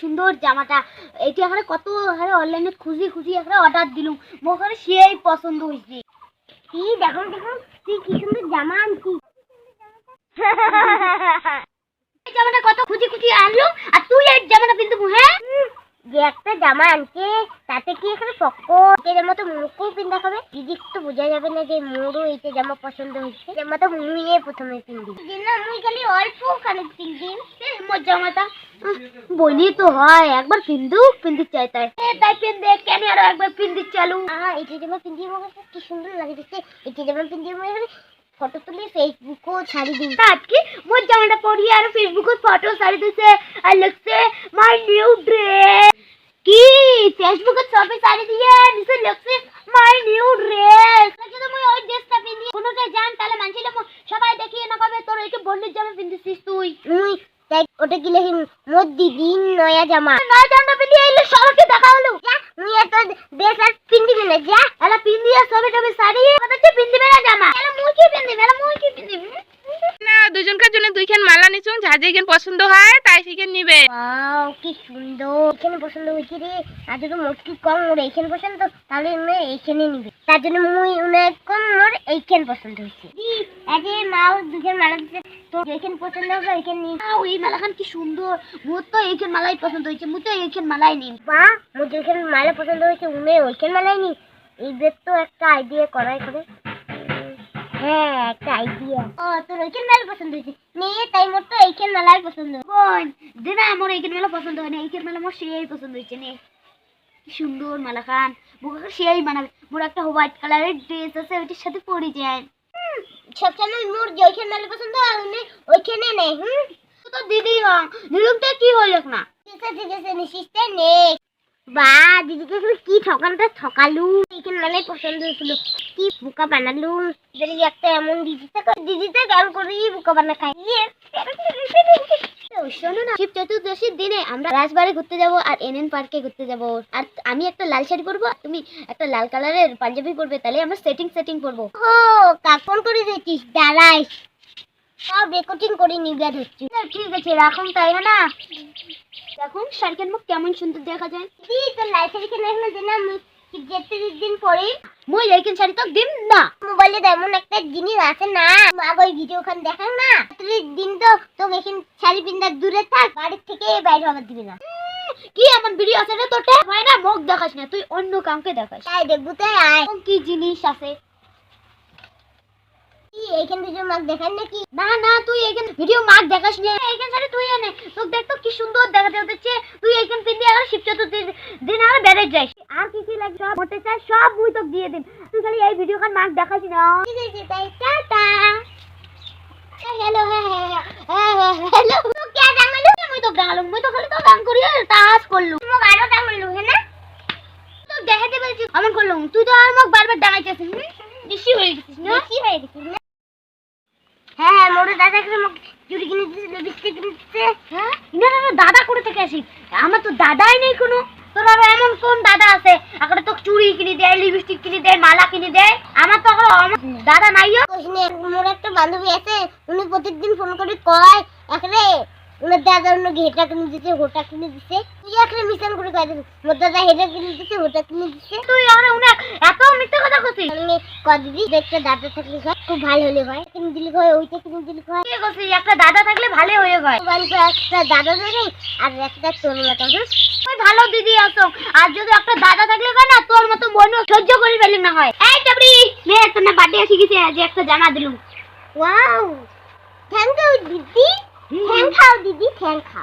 সুন্দর জামাটা। এটি আমরা কত হারে অনলাইনে খুঁজি খুঁজি আমরা অর্ডার দিলুম। মোখানে সেই পছন্দ হয়েছে। কি দেখো দেখো তুই কি সুন্দর জামা আনছি। জামাটা কত খুঁজি খুঁজি আনলো আর তুই এই জামাটা কিন্তু হ্যাঁ? একটা জামা আনছে তাতে কি এখানে এর মতো মুখও পিন্দা হবে দিদি তো বোঝা যাবে না যে মোরও এইটা জামা পছন্দ হয়েছে জামাটা মুইয়ে প্রথমে পিন্দি না মুই খালি অল্প খালি পিন্দি মোর জামাটা বলি তো হয় একবার পিন্দু পিন্দি চাই তাই। তাই পিন্দে কেন আরও একবার পিন্দি চালু? আহা এটা জামা পিন্দি মনে কি সুন্দর লাগে দেখতে এটা জামা পিন্দি মনে ফটো তুলে ফেসবুকও ছাড়ি দিই। আজকে মোর জামাটা পরিয়ে আর ফেসবুকে ফটো ছাড়ি দিছে আর লিখছে মাই নিউ ড্রেস কি? ফেসবুকে ছবি ছাড়ি দিয়ে নিচে লিখছে মাই নিউ ড্রেস যদি মুই ওই ড্রেসটা পিন্ধি। কোনোটা জান তাহলে মানছিলে সবাই দেখিয়ে না কবে তোর এইকে বন্ডির জামা পিন্ধিছিস তুই। মুই তাই ওটা কি লেখি? মোর দিদি নয়া জামা। নয়া জামা পিন্ধি এলে সবাইকে দেখা হলো। যা মুই এত ড্রেস আর পিন্ধিবি না যা। এলা পিন্ধি আর ছবি টবি ছাড়িয়ে কথা পিন্ধিবে না জামা। এলা মুই কি পিন্ধিবি? মুই কি পিন্ধিবি না দুজনকার জন্য দুইখান মালা নিচুন যা যেখান পছন্দ হয় তাই সেখান নিবে। ওয়াও কি সুন্দর। এখানে পছন্দ হয়েছে রে। আর যদি মোটকি কম ওর এইখানে পছন্দ তাহলে উনি এইখানে নিবে। তার জন্য মুই উনি কম ওর এইখানে পছন্দ হয়েছে। আরে মাও দুজন মালা দিচ্ছে তো এইখানে পছন্দ হবে এইখানে নিই ওই মালাখান কি সুন্দর। মোর তো এইখানে মালাই পছন্দ হয়েছে মুই তো এইখানে মালাই নিই বা মোর যেখানে মালা পছন্দ হয়েছে উনি ওইখানে মালাই নি এইদের তো একটা আইডিয়া করাই করে। হ্যাঁ একটা হয় হোয়াইট কালারের ড্রেস আছে, ওইটার সাথে পরে যায় সবসময় মোর যে মেলা ওইখানে নেই, হুম? দিদি হ্যাঁ নিলুমটা কি হইল না? ঠিক আছে ঠিক আছে, নিশিসতে নে। বা দিদিকে এখানে কি ঠকানোটা ঠকালু। এখানে মানে পছন্দ হয়েছিল। কি বোকা বানালু? যদি একটা এমন দিদিতে দিদিতে গান করি বোকা বানা খাই শোনো না। শিব চতুর্দশীর দিনে আমরা রাজবাড়ি ঘুরতে যাব আর এনএন পার্কে ঘুরতে যাব। আর আমি একটা লাল শাড়ি পরবো তুমি একটা লাল কালারের পাঞ্জাবি পরবে তাহলে আমরা সেটিং সেটিং পরবো। ও কাপন করে দিচ্ছিস দাঁড়াই। সব রেকর্ডিং করে নিবে হচ্ছে ঠিক আছে রাখুন তাই না? দেখুন শাড়িটার মুখ কেমন সুন্দর দেখা যায়। দিদি তো শাড়ি কিনে এখনও দিলাম যেতে দিন পরে মই এইখান শাড়ি তো দিন না। মোবাইলে এমন একটা জিনিস আছে না ওই ভিডিও খান দেখান না। তুই দিন তো তো এখান শাড়ি পিন্দা দূরে থাক বাড়ির থেকে বাইরে হবার দিবি না। কি এমন ভিডিও আছে রে তোটা হয় না মুখ দেখাস না তুই অন্য কাউকে দেখাস। তাই দেখব তাই আয়। কি জিনিস আছে? কি এইখান ভিডিও মার্ক দেখান নাকি? না না, তুই এইখান ভিডিও মার্ক দেখাস না। এইখান শাড়ি তুই এনে তোকে দেখ তো কি সুন্দর দেখাতে হচ্ছে। তুই এইখান পিন্দি আর শিব চতুর্থীর দিন আর বেড়ে যাইস আর কি কি লাগে সব হতে চাই সব মুই তোকে দিয়ে দিন তুই খালি এই ভিডিও খান মার্ক দেখাস না। ঠিক আছে, তাই টাটা হ্যালো হ্যাঁ তুই তো আরও করলুম মুখ বারবার ডাঙাইছিস বেশি হয়ে গেছিস, না? বেশি হয়ে গেছিস হ্যাঁ হ্যাঁ মোর দাদা কিনে লিপস্টিক কিনে দিচ্ছে হ্যাঁ? না না না, দাদা করে থেকে আসি। আমার তো দাদাই নেই কোনো। তোর আরও এমন কোন দাদা আছে? এখন তো চুড়ি কিনে দেয় লিপস্টিক কিনে দেয় মালা কিনে দেয়। আমার তো এখন দাদা নাইও মোর একটা বান্ধবী আছে উনি প্রতিদিন ফোন করে কয় একরে উনার দাদা ঘেটা কিনে হোটা কিনে দিচ্ছে তুই মিশন করে কয় মোর দাদা হেটা কিনে দিচ্ছে হোটা কিনে দিচ্ছে তুই এখন উনি এত মিথ্যা আমি দাদা থাকলে হয় খুব ভালো হলে হয়। কিনে দিলে হয় ওইটা কিনে দিলে হয়। কি কছিস একটা দাদা থাকলে ভালো হয়ে। হয় বাড়িতে একটা দাদা থাকে আর একটা তোর মতো? ভালো দিদি আছো। আর যদি একটা দাদা থাকলে হয় না তোর মতো সহ্য করে ফেলি না হয়। এই চাবড়ি মেয়ে একটা না বার্থডে আসি গেছে আজ একটা জামা দিলুম। ওয়াও! থ্যাংক ইউ দিদি। থ্যাংক ইউ দিদি থ্যাংক ইউ